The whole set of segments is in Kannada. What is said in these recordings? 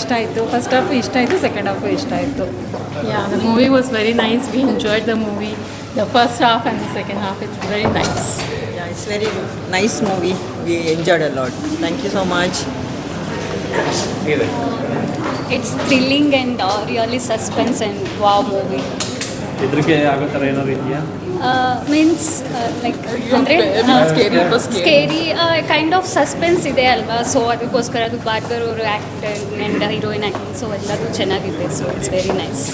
ಇಷ್ಟ ಆಯಿತು ಫಸ್ಟ್ ಹಾಫು ಇಷ್ಟ ಆಯಿತು ಸೆಕೆಂಡ್ ಹಾಫು ಇಷ್ಟ ಆಯಿತು Yeah, the movie was very nice. We enjoyed the movie. The first half and the second half, it's very nice. Yeah, it's very nice movie. We enjoyed a lot. Thank you so much. It's thrilling and uh, really suspense and wow movie. ಹೆದರಿಕೆ ಆಗೋ ಥರ ಏನಾದ್ರು ಇದೆಯಾ? ಮೀನ್ಸ್ ಲೈಕ್ ಅಂದರೆ ಸ್ಕೇರಿ ಕೈಂಡ್ ಆಫ್ ಸಸ್ಪೆನ್ಸ್ ಇದೆ ಅಲ್ವಾ? ಸೊ ಅದಕ್ಕೋಸ್ಕರ ಅದು ಬಾರ್ಗರ್ ಅವರು acting and heroine acting so ಎಲ್ಲದೂ ಚೆನ್ನಾಗಿದೆ so it's very nice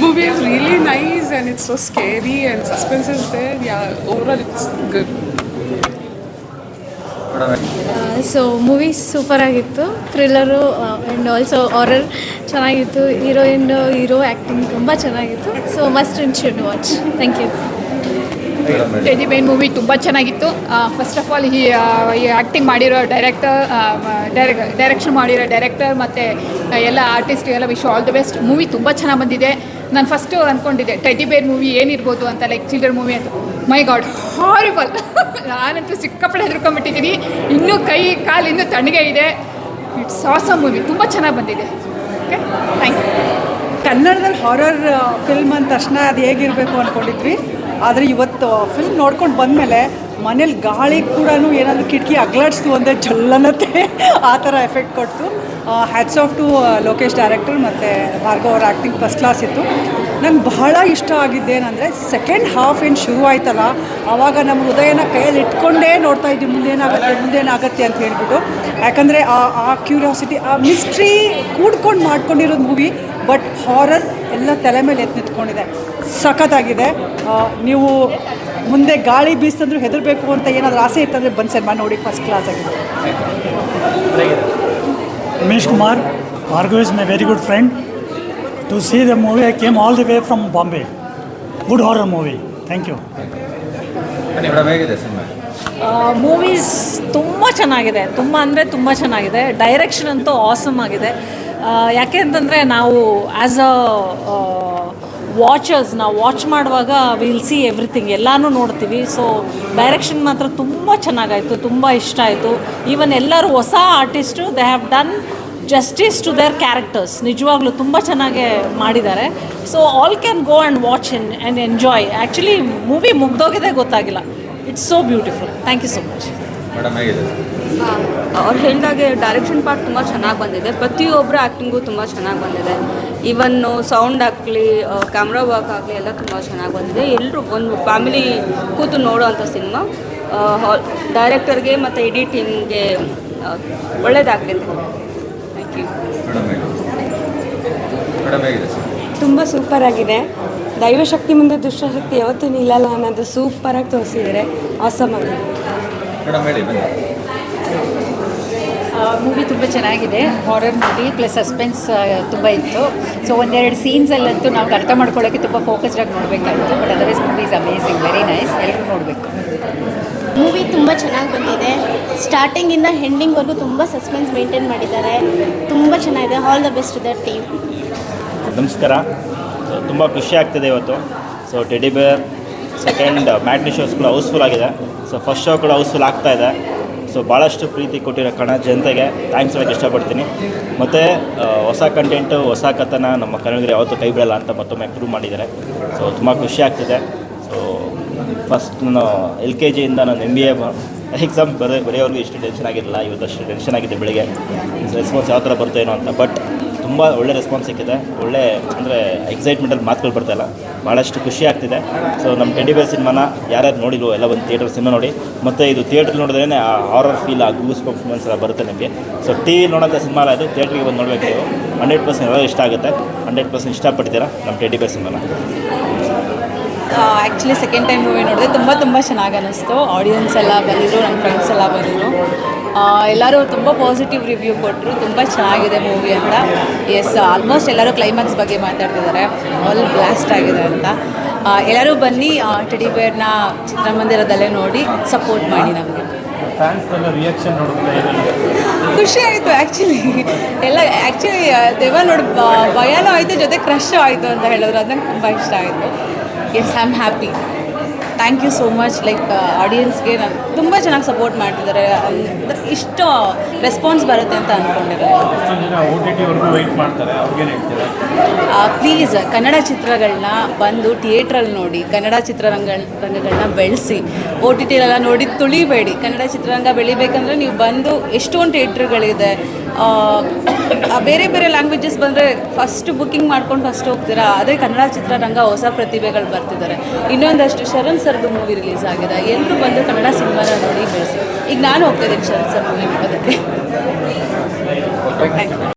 Movie is really nice and it's so scary and suspense is there. Yeah, overall it's good. So movies super ಆಗಿತ್ತು. ಥ್ರಿಲ್ಲರು ಆ್ಯಂಡ್ ಆಲ್ಸೋ ಆರರ್ ಚೆನ್ನಾಗಿತ್ತು. ಹೀರೋಯಿನ್ ಹೀರೋ ಆ್ಯಕ್ಟಿಂಗ್ ತುಂಬ ಚೆನ್ನಾಗಿತ್ತು. So must in should watch thank you Teddy ben movie ತುಂಬ ಚೆನ್ನಾಗಿತ್ತು. ಫಸ್ಟ್ ಆಫ್ ಆಲ್ ಈ ಆ್ಯಕ್ಟಿಂಗ್ ಮಾಡಿರೋ ಡೈರೆಕ್ಟರ್ ಡೈರೆಕ್ಷನ್ ಮಾಡಿರೋ ಡೈರೆಕ್ಟರ್ ಮತ್ತು ಎಲ್ಲ ಆರ್ಟಿಸ್ಟ್ ಎಲ್ಲ wish all the best movie ತುಂಬ ಚೆನ್ನಾಗಿ ಬಂದಿದೆ. ನಾನು ಫಸ್ಟು ಅಂದ್ಕೊಂಡಿದ್ದೆ ಟೆಡಿ ಬೇರ್ ಮೂವಿ ಏನಿರ್ಬೋದು ಅಂತ ಲೈಕ್ ಚಿಲ್ಡ್ರನ್ ಮೂವಿ ಅಂತ. ಮೈ ಗಾಡ್ ಹಾರಿಬಲ್ ನಾನಂತೂ ಸಿಕ್ಕಾಪಟ್ಟೆ ಹೆದರ್ಕೊಂಡ್ಬಿಟ್ಟಿದ್ದೀನಿ ಇನ್ನೂ ಕೈ, ಕಾಲು ಇನ್ನೂ ತಣ್ಣಗೆ ಇದೆ. ಇಟ್ಸ್ ಆಸಮ್ ಮೂವಿ ತುಂಬ ಚೆನ್ನಾಗಿ ಬಂದಿದೆ. ಓಕೆ ಥ್ಯಾಂಕ್ ಯು ಕನ್ನಡದಲ್ಲಿ ಹಾರರ್ ಫಿಲ್ಮ್ ಅಂದ ತಕ್ಷಣ ಅದು ಹೇಗಿರಬೇಕು ಅಂದ್ಕೊಂಡಿದ್ವಿ ಆದರೆ ಇವತ್ತು ಫಿಲ್ಮ್ ನೋಡ್ಕೊಂಡು ಬಂದಮೇಲೆ ಮನೇಲಿ ಗಾಳಿ ಕೂಡ ಏನಾದರೂ ಕಿಟಕಿ ಅಗ್ಲಾಡಿಸ್ತು ಅಂದರೆ ಜಲ್ಲನತ್ತೆ. ಆ ಥರ ಎಫೆಕ್ಟ್ ಕೊಡ್ತು. Hats off to Lokesh director ಮತ್ತು ಭಾರ್ಗವ್ ಅವ್ರ ಆ್ಯಕ್ಟಿಂಗ್ ಫಸ್ಟ್ ಕ್ಲಾಸ್ ಇತ್ತು. ನಂಗೆ ಬಹಳ ಇಷ್ಟ ಆಗಿದ್ದೇನೆಂದರೆ ಸೆಕೆಂಡ್ ಹಾಫ್ ಏನು ಶುರು ಆಯ್ತಲ್ಲ ಆವಾಗ ನಮ್ಮ ಹೃದಯನ ಕೈಯಲ್ಲಿ ಇಟ್ಕೊಂಡೇ ನೋಡ್ತಾ ಇದ್ವಿ ಮುಂದೇನಾಗುತ್ತೆ ಮುಂದೇನಾಗುತ್ತೆ ಅಂತ ಹೇಳಿಬಿಟ್ಟು. ಯಾಕಂದರೆ ಆ ಆ ಕ್ಯೂರಿಯಾಸಿಟಿ ಆ ಮಿಸ್ಟ್ರಿ ಕೂಡ್ಕೊಂಡು ಮಾಡ್ಕೊಂಡಿರೋದು ಮೂವಿ ಬಟ್ ಹಾರರ್ ಎಲ್ಲ ತಲೆ ಮೇಲೆ ಎತ್ತು ನಿಂತ್ಕೊಂಡಿದೆ. ಸಖತ್ತಾಗಿದೆ. ನೀವು ಮುಂದೆ ಗಾಳಿ ಬೀಸ್ತಂದ್ರೂ ಹೆದರಬೇಕು ಅಂತ ಏನಾದರೂ ಆಸೆ ಇತ್ತಂದರೆ ಬಂದು ಸಿನಿಮಾ ನೋಡಿ ಫಸ್ಟ್ ಕ್ಲಾಸ್ ಆಗಿದೆ Ramesh Kumar ಆರ್ಗೋ is my very good friend. To see the movie, I came all the way from Bombay. Good horror movie. Thank you. ಹೇಗಿದೆ ಸಿನಿಮಾ? ಮೂವೀಸ್ ತುಂಬ ಚೆನ್ನಾಗಿದೆ. ತುಂಬ ಅಂದರೆ ತುಂಬ ಚೆನ್ನಾಗಿದೆ. ಡೈರೆಕ್ಷನ್ ಅಂತೂ ಆಸಮ್ ಆಗಿದೆ. ಯಾಕೆ ಅಂತಂದರೆ ನಾವು ಆ್ಯಸ್ ಅ ವಾಚರ್ಸ್ ನಾವು ವಾಚ್ ಮಾಡುವಾಗ ವಿಲ್ ಸಿ ಎವ್ರಿಥಿಂಗ್ ಎಲ್ಲನೂ ನೋಡ್ತೀವಿ. ಸೊ ಡೈರೆಕ್ಷನ್ ಮಾತ್ರ ತುಂಬ ಚೆನ್ನಾಗಾಯಿತು. ತುಂಬ ಇಷ್ಟ ಆಯಿತು. ಈವನ್ ಎಲ್ಲರೂ ಹೊಸ artist they have done justice to their characters ನಿಜವಾಗ್ಲೂ ತುಂಬ ಚೆನ್ನಾಗಿ ಮಾಡಿದ್ದಾರೆ. So all can go and watch in and enjoy actually movie ಮುಗ್ದೋಗಿದೆ ಗೊತ್ತಾಗಿಲ್ಲ. It's so beautiful thank you so much madam ಹೇಗಿದೆ? ಅವ್ರು ಹೇಳಿದಾಗೆ ಡೈರೆಕ್ಷನ್ ಪಾರ್ಟ್ ತುಂಬ ಚೆನ್ನಾಗಿ ಬಂದಿದೆ. ಪ್ರತಿಯೊಬ್ಬರ ಆ್ಯಕ್ಟಿಂಗು ತುಂಬ ಚೆನ್ನಾಗಿ ಬಂದಿದೆ. ಈವನ್ನು ಸೌಂಡ್ ಆಗಲಿ ಕ್ಯಾಮ್ರಾ ವರ್ಕ್ ಆಗಲಿ ಎಲ್ಲ ತುಂಬ ಚೆನ್ನಾಗಿ ಬಂದಿದೆ. ಎಲ್ಲರೂ ಒಂದು ಫ್ಯಾಮಿಲಿ ಕೂತು ನೋಡೋವಂಥ ಸಿನಿಮಾ ಹಾಲ್ ಡೈರೆಕ್ಟರ್ಗೆ ಮತ್ತು ಇಡೀ ಟೀಮ್ಗೆ ಒಳ್ಳೇದಾಗಲಿ ಥ್ಯಾಂಕ್ ತುಂಬ ಸೂಪರ್ ಆಗಿದೆ. ದೈವಶಕ್ತಿ ಮುಂದೆ ದುಷ್ಟಶಕ್ತಿ ಯಾವತ್ತೂ ನಿಲ್ಲಲ್ಲ ಅನ್ನೋದು ಸೂಪರಾಗಿ ತೋರಿಸಿದ್ದಾರೆ. ಆಸಮ್ ಆಗಿದೆ ಮೂವಿ ತುಂಬ ಚೆನ್ನಾಗಿದೆ. ಹಾರರ್ ಮೂವಿ ಪ್ಲಸ್ ಸಸ್ಪೆನ್ಸ್ ತುಂಬ ಇತ್ತು. ಸೊ ಒಂದೆರಡು ಸೀನ್ಸಲ್ಲಂತೂ ನಾವು ಅರ್ಥ ಮಾಡ್ಕೊಳ್ಳೋಕ್ಕೆ ತುಂಬ ಫೋಕಸ್ಡಾಗಿ ನೋಡಬೇಕಾಗಿತ್ತು. But otherwise movie is amazing very nice ಎಲ್ಲರೂ ನೋಡಬೇಕು. ಮೂವಿ ತುಂಬ ಚೆನ್ನಾಗಿ ಬಂದಿದೆ. ಸ್ಟಾರ್ಟಿಂಗಿಂದ ಹೆಂಡಿಂಗ್ವರೆಗೂ ತುಂಬ ಸಸ್ಪೆನ್ಸ್ ಮೇಂಟೈನ್ ಮಾಡಿದ್ದಾರೆ. ತುಂಬ ಚೆನ್ನಾಗಿದೆ. All the best the team ನಮಸ್ಕಾರ. ತುಂಬ ಖುಷಿ ಆಗ್ತಿದೆ ಇವತ್ತು. So Teddy Bear second matinee shows ಕೂಡ ಹೌಸ್ಫುಲ್ ಆಗಿದೆ. ಸೊ ಫಸ್ಟ್ ಶೋ ಕೂಡ ಹೌಸ್ಫುಲ್ ಆಗ್ತಾ ಇದೆ. ಸೊ ಭಾಳಷ್ಟು ಪ್ರೀತಿ ಕೊಟ್ಟಿರೋ ಕಣ ಜನತೆಗೆ. ಥ್ಯಾಂಕ್ಸ್ ಹೇಳೋಕ್ಕೆ ಇಷ್ಟಪಡ್ತೀನಿ. ಮತ್ತು ಹೊಸ ಕಂಟೆಂಟು ಹೊಸ ಕಥನ ನಮ್ಮ ಕನ್ನಡಿಗರು ಯಾವತ್ತೂ ಕೈ ಬಿಡಲ್ಲ ಅಂತ ಮತ್ತೊಮ್ಮೆ ಪ್ರೂವ್ ಮಾಡಿದ್ದಾರೆ. ಸೊ ತುಂಬ ಖುಷಿ ಆಗ್ತಿದೆ. ಸೊ ಫಸ್ಟ್ ನಾನು ಎಲ್ ಕೆ ಜಿಯಿಂದ ನಾನು ಎಂ ಬಿ ಎ ಎಕ್ಸಾಮ್ ಬರೋ, ಬರೆಯೋರ್ಗೂ ಇಷ್ಟು ಟೆನ್ಷನ್ ಆಗಿರಲಿಲ್ಲ. ಇವತ್ತು ಅಷ್ಟು ಟೆನ್ಷನ್ ಆಗಿದೆ ಬೆಳಿಗ್ಗೆ. ರೆಸ್ಪಾನ್ಸ್ ಯಾವ ಥರ ಬರ್ತೇನೋ ಅಂತ. ಬಟ್ ತುಂಬ ಒಳ್ಳೆ ರೆಸ್ಪಾನ್ಸ್ ಸಿಕ್ಕಿದೆ. ಒಳ್ಳೆ ಅಂದರೆ ಎಕ್ಸೈಟ್ಮೆಂಟಲ್ಲಿ ಮಾತುಗಳು ಬರ್ತಾಯಿಲ್ಲ ಭಾಳಷ್ಟು ಖುಷಿ ಆಗ್ತಿದೆ. ಸೊ ನಮ್ಮ ಟೆಡಿ ಬೇರ್ ಸಿನಿಮಾನ ಯಾರ್ಯಾರು ನೋಡಿದ್ರು, ಎಲ್ಲ ಒಂದು ಥಿಯೇಟರ್ ಸಿನಿಮಾ ನೋಡಿ. ಮತ್ತು ಇದು ಥಿಯೇಟ್ರ್ ನೋಡಿದ್ರೇ ಆ ಹಾರರ್ ಫೀಲ್ ಆ ಗೂಸ್ ಪರ್ಫಾರ್ಮೆನ್ಸ್ ಎಲ್ಲ ಬರುತ್ತೆ ನಿಮಗೆ. ಸೊ ಟಿ ವಿ ನೋಡೋಂಥ ಸಿನಿಮಾ ಇದು. ಥಿಯೇಟ್ರಿಗೆ ಬಂದು ನೋಡಬೇಕು ಹಂಡ್ರೆಡ್ ಪರ್ಸೆಂಟ್ ಎಲ್ಲ ಇಷ್ಟ ಆಗುತ್ತೆ. ಹಂಡ್ರೆಡ್ ಪರ್ಸೆಂಟ್ ಇಷ್ಟಪಡ್ತೀರಾ ನಮ್ಮ ಟೆಡಿ ಬೇರ್ ಸಿನಿಮಾನ ಆ್ಯಕ್ಚುಲಿ ಸೆಕೆಂಡ್ ಟೈಮ್ ಮೂವಿ ನೋಡಿದೆ ತುಂಬ ತುಂಬ ಚೆನ್ನಾಗಿ ಅನ್ನಿಸ್ತು ಆಡಿಯನ್ಸ್ ಎಲ್ಲ ಬಂದಿದ್ರು ನನ್ನ ಫ್ರೆಂಡ್ಸ್ ಎಲ್ಲ ಬಂದಿದ್ರು. ಎಲ್ಲರೂ ತುಂಬ ಪಾಸಿಟಿವ್ ರಿವ್ಯೂ ಕೊಟ್ಟರು ತುಂಬ ಚೆನ್ನಾಗಿದೆ ಮೂವಿ ಅಂತ. ಎಸ್ ಆಲ್ಮೋಸ್ಟ್ ಎಲ್ಲರೂ ಕ್ಲೈಮ್ಯಾಕ್ಸ್ ಬಗ್ಗೆ ಮಾತಾಡ್ತಿದ್ದಾರೆ. ಆಲ್ ಬ್ಲಾಸ್ಟ್ ಆಗಿದೆ ಅಂತ. ಎಲ್ಲರೂ ಬನ್ನಿ ಟೆಡಿ ಬೇರ್ನ ಚಿತ್ರಮಂದಿರದಲ್ಲೇ ನೋಡಿ ಸಪೋರ್ಟ್ ಮಾಡಿ ನಮಗೆ. ನೋಡಿದ್ರೆ ಖುಷಿ ಆಯಿತು ಆ್ಯಕ್ಚುಲಿ ಎಲ್ಲ ಆ್ಯಕ್ಚುಲಿ ದೇವ ನೋಡಿ ಭಯನೂ ಆಯಿತು ಜೊತೆ ಕ್ರಶ್ ಆಯಿತು ಅಂತ ಹೇಳಿದ್ರು. ಅದು ನಂಗೆ ತುಂಬ ಇಷ್ಟ ಆಯಿತು. Yes, I'm happy. Thank you so much. Like ಆಡಿಯನ್ಸ್ಗೆ ನಾನು ತುಂಬ ಚೆನ್ನಾಗಿ ಸಪೋರ್ಟ್ ಮಾಡ್ತಿದ್ದಾರೆ ಅಂದ್ರೆ ಇಷ್ಟು ರೆಸ್ಪಾನ್ಸ್ ಬರುತ್ತೆ ಅಂತ ಅಂದ್ಕೊಂಡಿದ್ದಾರೆ ಪ್ಲೀಸ್ ಕನ್ನಡ ಚಿತ್ರಗಳನ್ನ ಬಂದು ಥಿಯೇಟ್ರಲ್ಲಿ ನೋಡಿ ಕನ್ನಡ ಚಿತ್ರರಂಗ ರಂಗಗಳನ್ನ ಬೆಳೆಸಿ ಓ ಟಿ ಟಿಲೆಲ್ಲ ನೋಡಿ ತುಳಿಬೇಡಿ. ಕನ್ನಡ ಚಿತ್ರರಂಗ ಬೆಳಿಬೇಕಂದ್ರೆ ನೀವು ಬಂದು ಎಷ್ಟೊಂದು ಥಿಯೇಟ್ರ್ಗಳಿದೆ ಬೇರೆ ಬೇರೆ ಲ್ಯಾಂಗ್ವೇಜಸ್ ಬಂದರೆ ಫಸ್ಟ್ ಬುಕ್ಕಿಂಗ್ ಮಾಡ್ಕೊಂಡು ಫಸ್ಟ್ ಹೋಗ್ತೀರಾ? ಅದೇ ಕನ್ನಡ ಚಿತ್ರರಂಗ ಹೊಸ ಪ್ರತಿಭೆಗಳು ಬರ್ತಿದ್ದಾರೆ ಇನ್ನೊಂದಷ್ಟು ಶರಣ್ ಸರ್ದು ಮೂವಿ ರಿಲೀಸ್ ಆಗಿದೆ. ಎಲ್ಲರೂ ಬಂದು ಕನ್ನಡ ಸಿನಿಮಾನ ನೋಡಿ ಬೆಳೆಸಿ. ಈಗ ನಾನು ಹೋಗ್ತಿದ್ದೀನಿ ಶರತ್ ಸರ್ ಮೂವಿ ನೋಡೋದಕ್ಕೆ.